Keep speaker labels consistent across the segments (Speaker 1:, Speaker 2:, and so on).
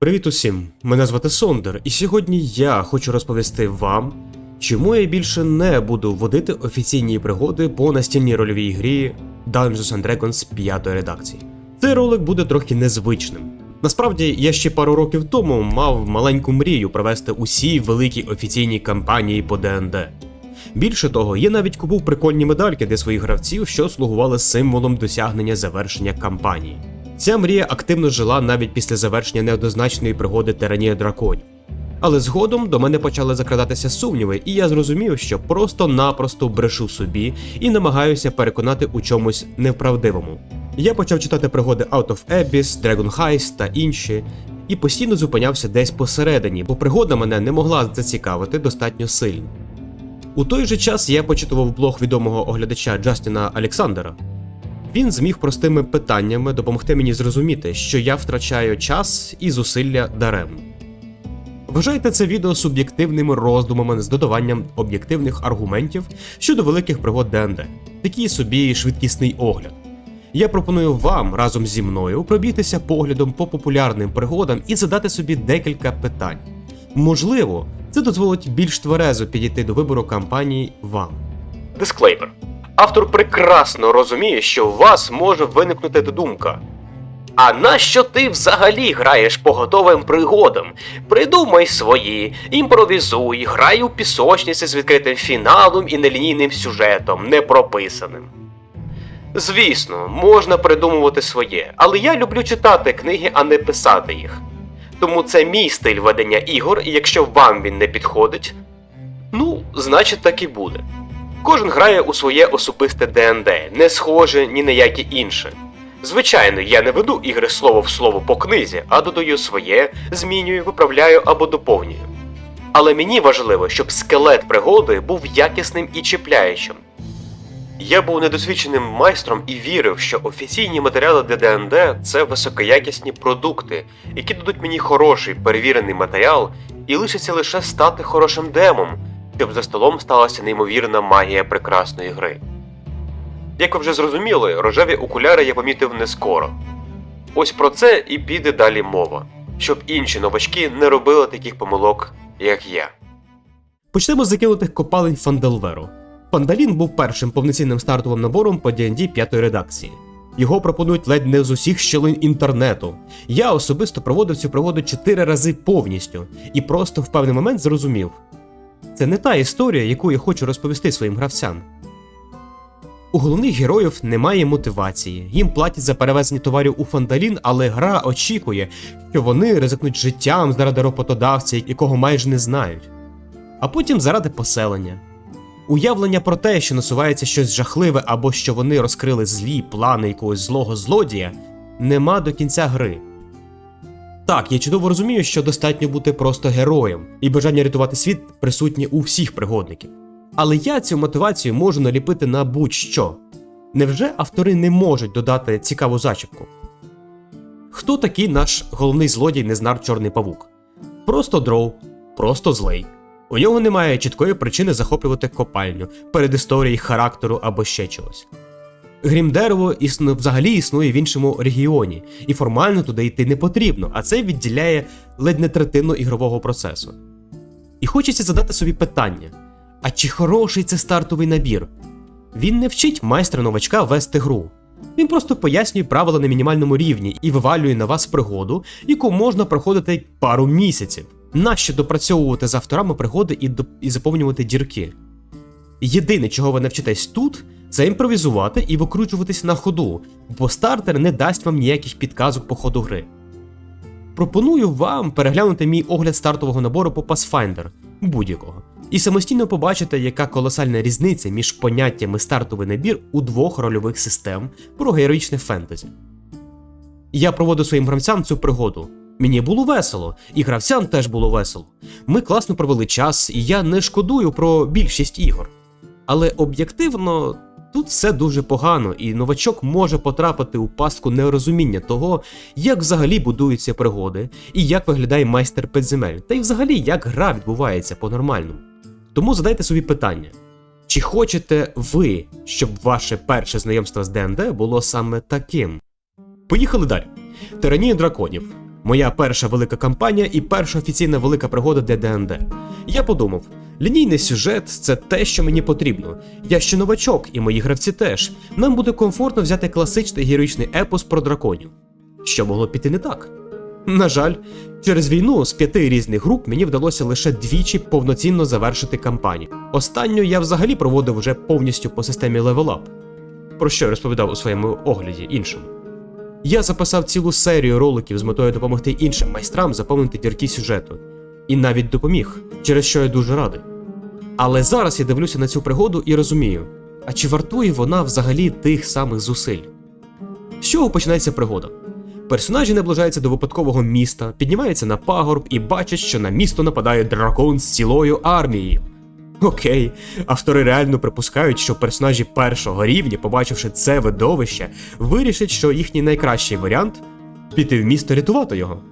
Speaker 1: Привіт усім! Мене звати Сондер, і сьогодні я хочу розповісти вам, чому я більше не буду вводити офіційні пригоди по настільній рольовій грі Dungeons and Dragons 5 редакції. Цей ролик буде трохи незвичним. Насправді, я ще пару років тому мав маленьку мрію провести усі великі офіційні кампанії по ДНД. Більше того, я навіть купив прикольні медальки для своїх гравців, що слугували символом досягнення завершення кампанії. Ця мрія активно жила навіть після завершення неоднозначної пригоди Тиранія драконів. Але згодом до мене почали закрадатися сумніви, і я зрозумів, що просто-напросто брешу собі і намагаюся переконати у чомусь невправдивому. Я почав читати пригоди Out of Abyss, Dragon Heist та інші, і постійно зупинявся десь посередині, бо пригода мене не могла зацікавити достатньо сильно. У той же час я почитував блог відомого оглядача Джастіна Олександера. Він зміг простими питаннями допомогти мені зрозуміти, що я втрачаю час і зусилля даремно. Вважайте це відео суб'єктивними роздумами з додаванням об'єктивних аргументів щодо великих пригод ДНД, такий собі швидкісний огляд. Я пропоную вам разом зі мною пробігтися поглядом по популярним пригодам і задати собі декілька питань. Можливо, це дозволить більш тверезо підійти до вибору кампанії вам. Дисклеймер. Автор прекрасно розуміє, що у вас може виникнути думка. А нащо ти взагалі граєш по готовим пригодам? Придумай свої, імпровізуй, грай у пісочниці з відкритим фіналом і нелінійним сюжетом, не прописаним. Звісно, можна придумувати своє, але я люблю читати книги, а не писати їх. Тому це мій стиль ведення ігор, і якщо вам він не підходить, ну, значить так і буде. Кожен грає у своє особисте ДНД, не схоже ні на яке інше. Звичайно, я не веду ігри слово в слово по книзі, а додаю своє, змінюю, виправляю або доповнюю. Але мені важливо, щоб скелет пригоди був якісним і чіпляючим. Я був недосвідченим майстром і вірив, що офіційні матеріали для ДНД це високоякісні продукти, які дадуть мені хороший перевірений матеріал і лишиться лише стати хорошим демом, щоб за столом сталася неймовірна магія прекрасної гри. Як ви вже зрозуміли, рожеві окуляри я помітив не скоро. Ось про це і піде далі мова, щоб інші новачки не робили таких помилок, як я. Почнемо з закинутих копалень Фанделверу. Фандалін був першим повноцінним стартовим набором по D&D 5 редакції. Його пропонують ледь не з усіх щілин інтернету. Я особисто проводив цю пригоду 4 рази повністю і просто в певний момент зрозумів. Це не та історія, яку я хочу розповісти своїм гравцям. У головних героїв немає мотивації, їм платять за перевезення товарів у Фандалін, але гра очікує, що вони ризикнуть життям заради роботодавця, якого майже не знають. А потім заради поселення. Уявлення про те, що насувається щось жахливе або що вони розкрили злі плани якогось злого злодія, нема до кінця гри. Так, я чудово розумію, що достатньо бути просто героєм, і бажання рятувати світ присутнє у всіх пригодників. Але я цю мотивацію можу наліпити на будь-що. Невже автори не можуть додати цікаву зачіпку? Хто такий наш головний злодій Незнар Чорний Павук? Просто дров, просто злий. У нього немає чіткої причини захоплювати копальню, передісторії, характеру або ще чогось. Грімдерево існує, взагалі існує в іншому регіоні, і формально туди йти не потрібно, а це відділяє ледь не третину ігрового процесу. І хочеться задати собі питання: а чи хороший це стартовий набір? Він не вчить майстра новачка вести гру. Він просто пояснює правила на мінімальному рівні і вивалює на вас пригоду, яку можна проходити пару місяців. Нащо допрацьовувати з авторами пригоди і, доп- і заповнювати дірки? Єдине, чого ви навчитесь тут, це імпровізувати і викручуватись на ходу, бо стартер не дасть вам ніяких підказок по ходу гри. Пропоную вам переглянути мій огляд стартового набору по Pathfinder будь-якого, і самостійно побачити, яка колосальна різниця між поняттями стартовий набір у двох рольових систем про героїчне фентезі. Я проводив своїм гравцям цю пригоду. Мені було весело, і гравцям теж було весело. Ми класно провели час, і я не шкодую про більшість ігор. Але об'єктивно, тут все дуже погано, і новачок може потрапити у пастку нерозуміння того, як взагалі будуються пригоди, і як виглядає майстер підземель, та й взагалі як гра відбувається по-нормальному. Тому задайте собі питання: чи хочете ви, щоб ваше перше знайомство з ДНД було саме таким? Поїхали далі. Тиранія драконів. Моя перша велика кампанія і перша офіційна велика пригода для ДНД. Я подумав: лінійний сюжет це те, що мені потрібно. Я ще новачок, і мої гравці теж. Нам буде комфортно взяти класичний героїчний епос про драконів. Що могло піти не так? На жаль, через війну з п'яти різних груп мені вдалося лише двічі повноцінно завершити кампанію. Останню я взагалі проводив вже повністю по системі Up, про що я розповідав у своєму огляді іншому. Я записав цілу серію роликів з метою допомогти іншим майстрам заповнити дірки сюжету, і навіть допоміг, через що я дуже радий. Але зараз я дивлюся на цю пригоду і розумію, а чи вартує вона взагалі тих самих зусиль? З чого починається пригода? Персонажі наближаються до випадкового міста, піднімаються на пагорб і бачать, що на місто нападає дракон з цілою армією. Окей, автори реально припускають, що персонажі першого рівня, побачивши це видовище, вирішать, що їхній найкращий варіант піти в місто рятувати його.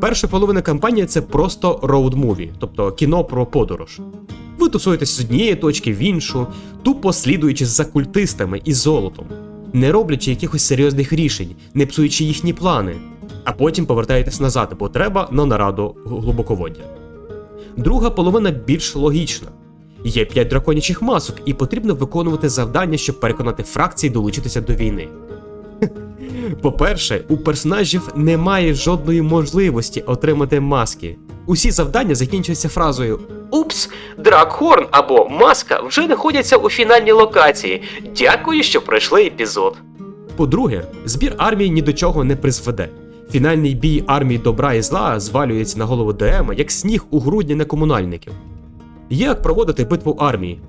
Speaker 1: Перша половина кампанії це просто роуд-муві, тобто кіно про подорож. Ви тусуєтесь з однієї точки в іншу, тупо слідуючи за культистами і золотом, не роблячи якихось серйозних рішень, не псуючи їхні плани, а потім повертаєтесь назад, бо треба на нараду глибоководдя. Друга половина більш логічна. Є п'ять драконячих масок, і потрібно виконувати завдання, щоб переконати фракції долучитися до війни. По-перше, у персонажів немає жодної можливості отримати маски. Усі завдання закінчуються фразою Упс, Дракхорн або маска вже знаходяться у фінальній локації. Дякую, що пройшли епізод. По-друге, збір армії ні до чого не призведе. Фінальний бій армії добра і зла звалюється на голову ДМ, як сніг у грудні на комунальників. Як проводити битву армії?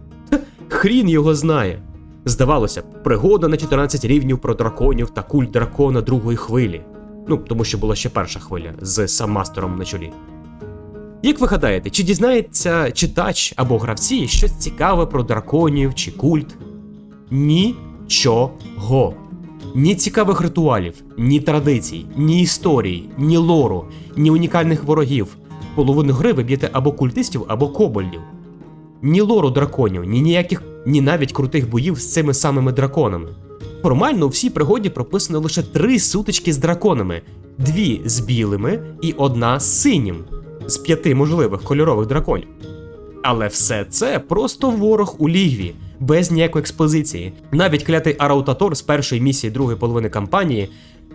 Speaker 1: Хрін його знає. Здавалося б, пригода на 14 рівнів про драконів та культ дракона другої хвилі. Ну, тому що була ще перша хвиля з саммастером на чолі. Як ви гадаєте, чи дізнається читач або гравці щось цікаве про драконів чи культ? Нічого. Ні цікавих ритуалів, ні традицій, ні історії, ні лору, ні унікальних ворогів. Половину гри ви б'єте або культистів, або кобольдів. Ні лору драконів, ні ніяких, ні навіть крутих боїв з цими самими драконами. Формально у всій пригоді прописано лише три сутички з драконами: дві з білими і одна з синім, з п'яти можливих кольорових драконів. Але все це просто ворог у лігві, без ніякої експозиції. Навіть клятий Араутатор з першої місії другої половини кампанії,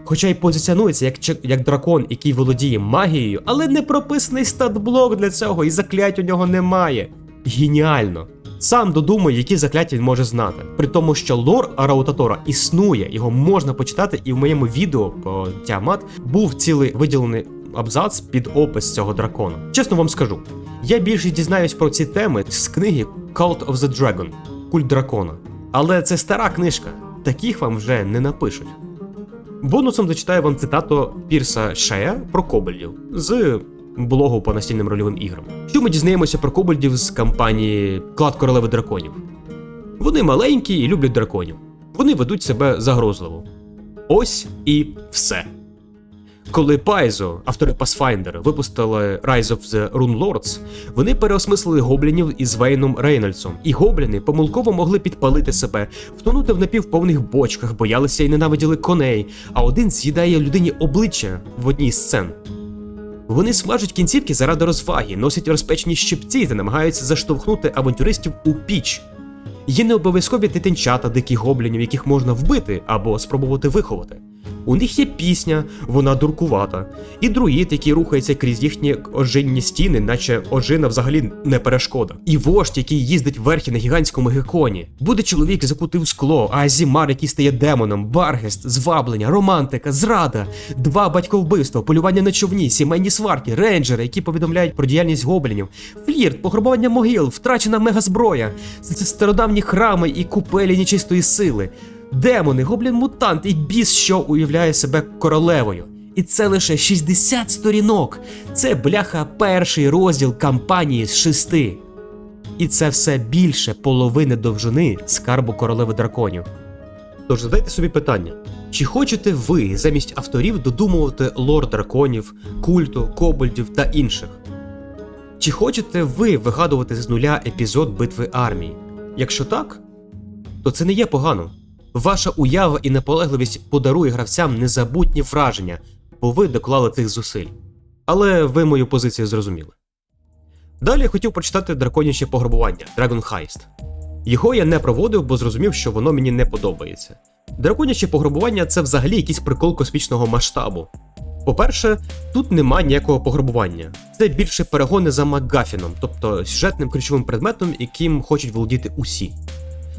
Speaker 1: хоча й позиціонується як, як дракон, який володіє магією, але не прописаний статблок для цього, і заклять у нього немає. Геніально! Сам додумує, які закляття він може знати. При тому, що лор Араутатора існує, його можна почитати, і в моєму відео по Тіамат був цілий виділений абзац під опис цього дракона. Чесно вам скажу, я більше дізнаюсь про ці теми з книги Cult of the Dragon Культ дракона. Але це стара книжка, таких вам вже не напишуть. Бонусом зачитаю вам цитату Пірса Шея про кобальдів з блогу по настільним рольовим іграм. Що ми дізнаємося про кобальдів з кампанії Клад королеви драконів? Вони маленькі і люблять драконів. Вони ведуть себе загрозливо. Ось і все. Коли Paizo, автори Pathfinder, випустили Rise of the Rune Lords, вони переосмислили гоблінів із Вейном Рейнольдсом, і гобліни помилково могли підпалити себе, втонути в напівповних бочках, боялися і ненавиділи коней, а один з'їдає людині обличчя в одній з сцен. Вони смажуть кінцівки заради розваги, носять розпечені щипці та намагаються заштовхнути авантюристів у піч. Є не обов'язкові дитинчата диких гоблінів, яких можна вбити або спробувати виховати. У них є пісня, вона дуркувата, і друїд, який рухається крізь їхні ожинні стіни, наче ожина взагалі не перешкода. І вождь, який їздить верхи на гігантському геконі. Буде чоловік закутий в скло, а Азімар, який стає демоном, Баргест, зваблення, романтика, зрада, два батьковбивства, полювання на човні, сімейні сварки, рейнджери, які повідомляють про діяльність гоблінів, флірт, пограбування могил, втрачена мегазброя, стародавні храми і купелі нечистої сили. Демони, гоблін-мутант і біс, що уявляє себе королевою. І це лише 60 сторінок. Це бляха перший розділ кампанії з шести. І це все більше половини довжини скарбу королеви драконів. Тож задайте собі питання: чи хочете ви замість авторів додумувати лор драконів, культу, кобальдів та інших? Чи хочете ви вигадувати з нуля епізод битви армії? Якщо так, то це не є погано. Ваша уява і наполегливість подарує гравцям незабутні враження, бо ви доклали цих зусиль. Але ви мою позицію зрозуміли. Далі я хотів прочитати драконяче пограбування Dragon Heist. Його я не проводив, бо зрозумів, що воно мені не подобається. Драконяче пограбування це взагалі якийсь прикол космічного масштабу. По-перше, тут нема ніякого пограбування. Це більше перегони за Макгафіном, тобто сюжетним ключовим предметом, яким хочуть володіти усі.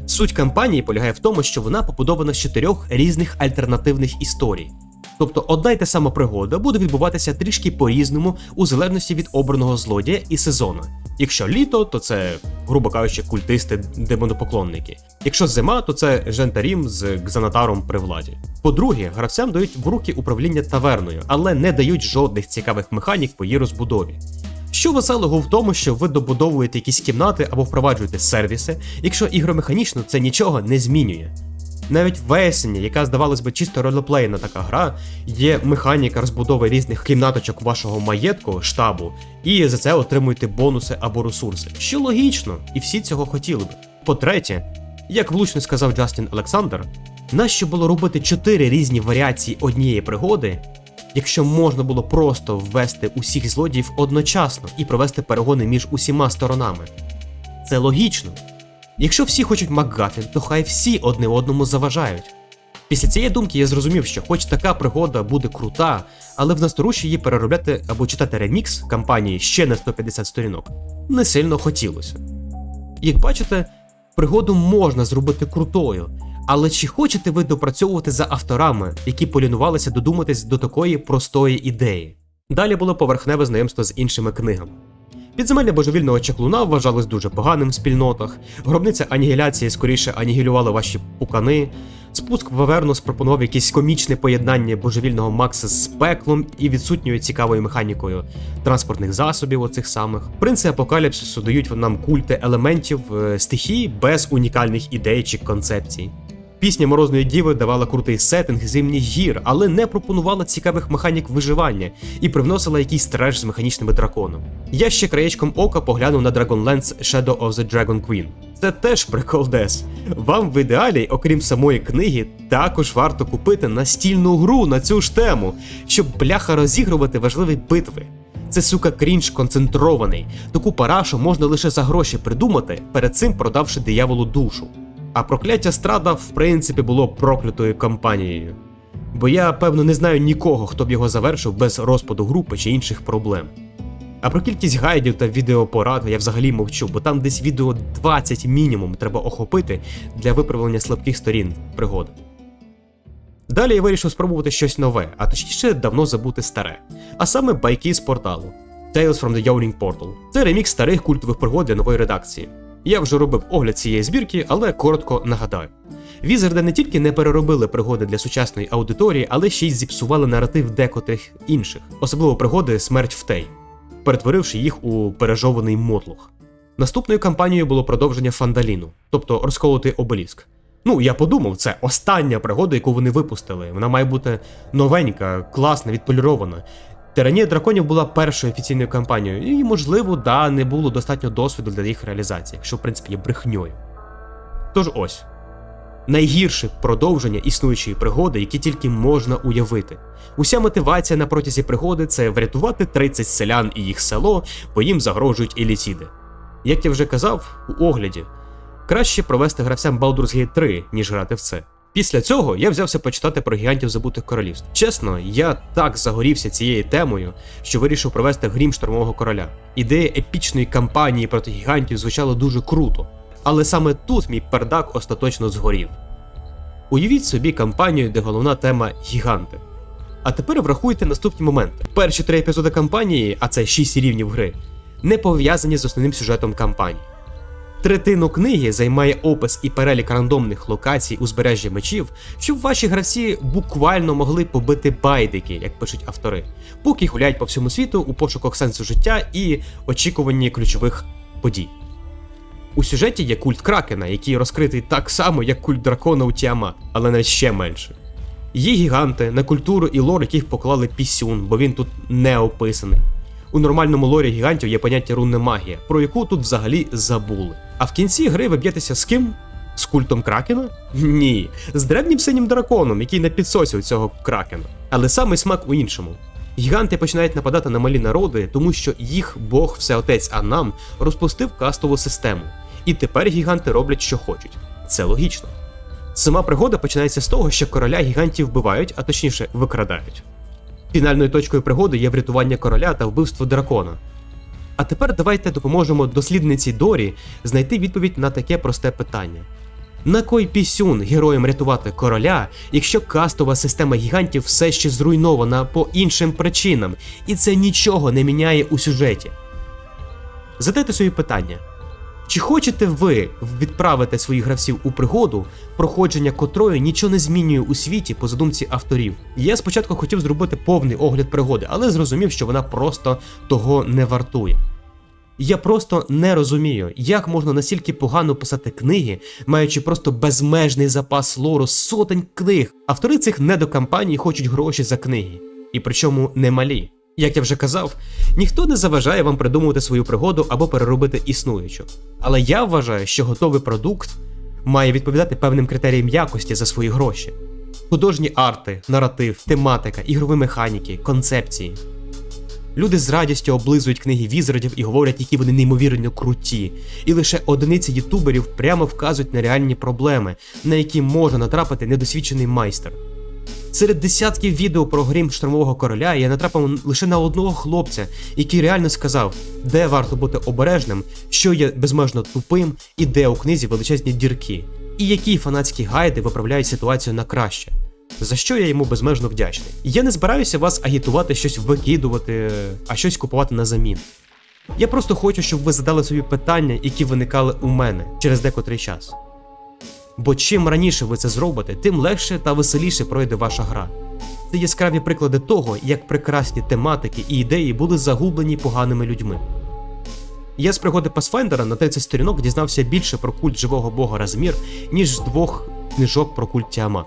Speaker 1: Суть кампанії полягає в тому, що вона побудована з чотирьох різних альтернативних історій. Тобто одна й та сама пригода буде відбуватися трішки по-різному у залежності від обраного злодія і сезону. Якщо літо, то це, грубо кажучи, культисти демонопоклонники. Якщо зима, то це Жентарім з Гзанатаром при владі. По-друге, гравцям дають в руки управління таверною, але не дають жодних цікавих механік по її розбудові. Що веселого в тому, що ви добудовуєте якісь кімнати або впроваджуєте сервіси, якщо ігромеханічно це нічого не змінює. Навіть в Весені, яка здавалось би чисто ролеплейна така гра, є механіка розбудови різних кімнаточок вашого маєтку, штабу, і за це отримуєте бонуси або ресурси. Що логічно, і всі цього хотіли би. По-третє, як влучно сказав Джастін Олександр, нащо було робити чотири різні варіації однієї пригоди, якщо можна було просто ввести усіх злодіїв одночасно і провести перегони між усіма сторонами. Це логічно. Якщо всі хочуть Макгафін, то хай всі одне одному заважають. Після цієї думки я зрозумів, що хоч така пригода буде крута, але в насторожі її переробляти або читати ремікс кампанії ще на 150 сторінок не сильно хотілося. Як бачите, пригоду можна зробити крутою, але чи хочете ви допрацьовувати за авторами, які полінувалися додуматись до такої простої ідеї? Далі було поверхневе знайомство з іншими книгами. Підземелля божевільного чаклуна вважалось дуже поганим в спільнотах, гробниця анігіляції скоріше анігілювала ваші пукани. Спуск в Аверну спропонував якесь комічне поєднання божевільного Макса з пеклом і відсутньою цікавою механікою транспортних засобів, оцих самих. Принци апокаліпсису дають нам культи елементів е, стихій без унікальних ідей чи концепцій. Пісня Морозної Діви давала крутий сеттинг зимніх гір, але не пропонувала цікавих механік виживання і привносила якийсь треш з механічними драконом. Я ще краєчком ока поглянув на Dragonlance Shadow of the Dragon Queen. Це теж прикол дес. Вам в ідеалі, окрім самої книги, також варто купити настільну гру на цю ж тему, щоб бляха розігрувати важливі битви. Це сука крінж концентрований. Таку парашу можна лише за гроші придумати, перед цим продавши дияволу душу. А прокляття страда, в принципі, було проклятою кампанією. Бо я, певно, не знаю нікого, хто б його завершив без розпаду групи чи інших проблем. А про кількість гайдів та відеопорад я взагалі мовчу, бо там десь відео 20 мінімум треба охопити для виправлення слабких сторін пригоди. Далі я вирішив спробувати щось нове, а точніше давно забути старе, а саме байки з порталу Tales from the Yawning Portal. Це ремікс старих культових пригод для нової редакції. Я вже робив огляд цієї збірки, але коротко нагадаю. Візерди не тільки не переробили пригоди для сучасної аудиторії, але ще й зіпсували наратив декотрих інших, особливо пригоди Смерть в Тей, перетворивши їх у пережований мотлох. Наступною кампанією було продовження Фандаліну, тобто розколотий обеліск. Ну, я подумав, це остання пригода, яку вони випустили. Вона має бути новенька, класна, відполірована. Тиранія драконів була першою офіційною кампанією, і, можливо, да, не було достатньо досвіду для їх реалізації, що в принципі є брехньою. Тож ось найгірше продовження існуючої пригоди, які тільки можна уявити. Уся мотивація на протязі пригоди це врятувати 30 селян і їх село, бо їм загрожують еліціди. Як я вже казав у огляді, краще провести гравцям Baldur's Gate 3, ніж грати в це. Після цього я взявся почитати про гігантів забутих королівств. Чесно, я так загорівся цією темою, що вирішив провести грім штормового короля. Ідея епічної кампанії проти гігантів звучала дуже круто, але саме тут мій пердак остаточно згорів. Уявіть собі кампанію, де головна тема гіганти. А тепер врахуйте наступні моменти. Перші три епізоди кампанії, а це 6 рівнів гри, не пов'язані з основним сюжетом кампанії. Третину книги займає опис і перелік рандомних локацій узбережжя мечів, щоб ваші гравці буквально могли побити байдики, як пишуть автори, поки гуляють по всьому світу у пошуках сенсу життя і очікуванні ключових подій. У сюжеті є культ Кракена, який розкритий так само, як культ дракона у Тіама, але навіть ще менше. Є гіганти, на культуру і лор, яких поклали пісюн, бо він тут не описаний. У нормальному лорі гігантів є поняття рунна магія, про яку тут взагалі забули. А в кінці гри ви б'єтеся з ким? З культом кракена? Ні, з древнім синім драконом, який на підсосі у цього кракена. Але саме смак у іншому. Гіганти починають нападати на малі народи, тому що їх Бог Всеотець Анам розпустив кастову систему. І тепер гіганти роблять, що хочуть. Це логічно. Сама пригода починається з того, що короля гігантів вбивають, а точніше викрадають. Фінальною точкою пригоди є врятування короля та вбивство дракона. А тепер давайте допоможемо дослідниці Дорі знайти відповідь на таке просте питання. На кой пісюн героям рятувати короля, якщо кастова система гігантів все ще зруйнована по іншим причинам, і це нічого не міняє у сюжеті? Задайте собі питання: чи хочете ви відправити своїх гравців у пригоду, проходження котрої нічого не змінює у світі по задумці авторів? Я спочатку хотів зробити повний огляд пригоди, але зрозумів, що вона просто того не вартує. Я просто не розумію, як можна настільки погано писати книги, маючи просто безмежний запас лору сотень книг. Автори цих недокампаній хочуть гроші за книги, і причому немалі. Як я вже казав, ніхто не заважає вам придумувати свою пригоду або переробити існуючу. Але я вважаю, що готовий продукт має відповідати певним критеріям якості за свої гроші. Художні арти, наратив, тематика, ігрові механіки, концепції. Люди з радістю облизують книги візардів і говорять, які вони неймовірно круті. І лише одиниці ютуберів прямо вказують на реальні проблеми, на які може натрапити недосвідчений майстер. Серед десятків відео про грім штурмового короля я натрапив лише на одного хлопця, який реально сказав, де варто бути обережним, що є безмежно тупим і де у книзі величезні дірки, і які фанатські гайди виправляють ситуацію на краще. За що я йому безмежно вдячний. Я не збираюся вас агітувати щось викидувати, а щось купувати на замін. Я просто хочу, щоб ви задали собі питання, які виникали у мене через декотрий час. Бо чим раніше ви це зробите, тим легше та веселіше пройде ваша гра. Це яскраві приклади того, як прекрасні тематики і ідеї були загублені поганими людьми. Я з пригоди Pathfinder на 30 сторінок дізнався більше про культ живого бога Размір, ніж з двох книжок про культ Тіамат.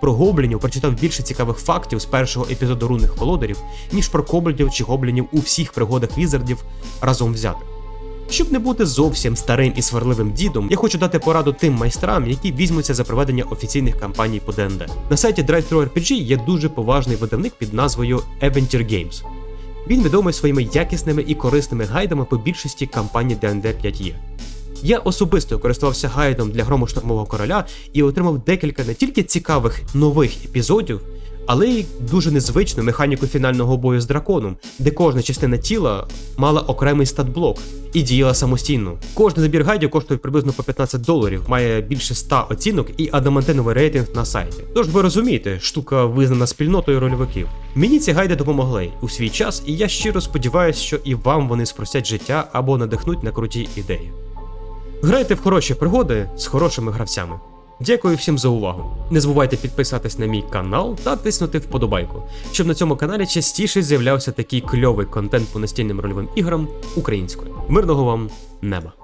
Speaker 1: Про гоблінів прочитав більше цікавих фактів з першого епізоду рунних володарів, ніж про коблідів чи гоблінів у всіх пригодах візардів разом взятих. Щоб не бути зовсім старим і сварливим дідом, я хочу дати пораду тим майстрам, які візьмуться за проведення офіційних кампаній по ДНД. На сайті DriveThru є дуже поважний видавник під назвою Aventure Games. Він відомий своїми якісними і корисними гайдами по більшості кампаній ДНД 5E. Я особисто користувався гайдом для грому штурмового короля і отримав декілька не тільки цікавих нових епізодів, але й дуже незвичну механіку фінального бою з драконом, де кожна частина тіла мала окремий статблок і діяла самостійно. Кожний набір гайдів коштує приблизно по 15 доларів, має більше 100 оцінок і адамантиновий рейтинг на сайті. Тож ви розумієте, штука визнана спільнотою рольовиків. Мені ці гайди допомогли у свій час, і я щиро сподіваюся, що і вам вони спростять життя або надихнуть на круті ідеї. Грайте в хороші пригоди з хорошими гравцями. Дякую всім за увагу. Не забувайте підписатись на мій канал та тиснути вподобайку, щоб на цьому каналі частіше з'являвся такий кльовий контент по настільним рольовим іграм українською. Мирного вам неба!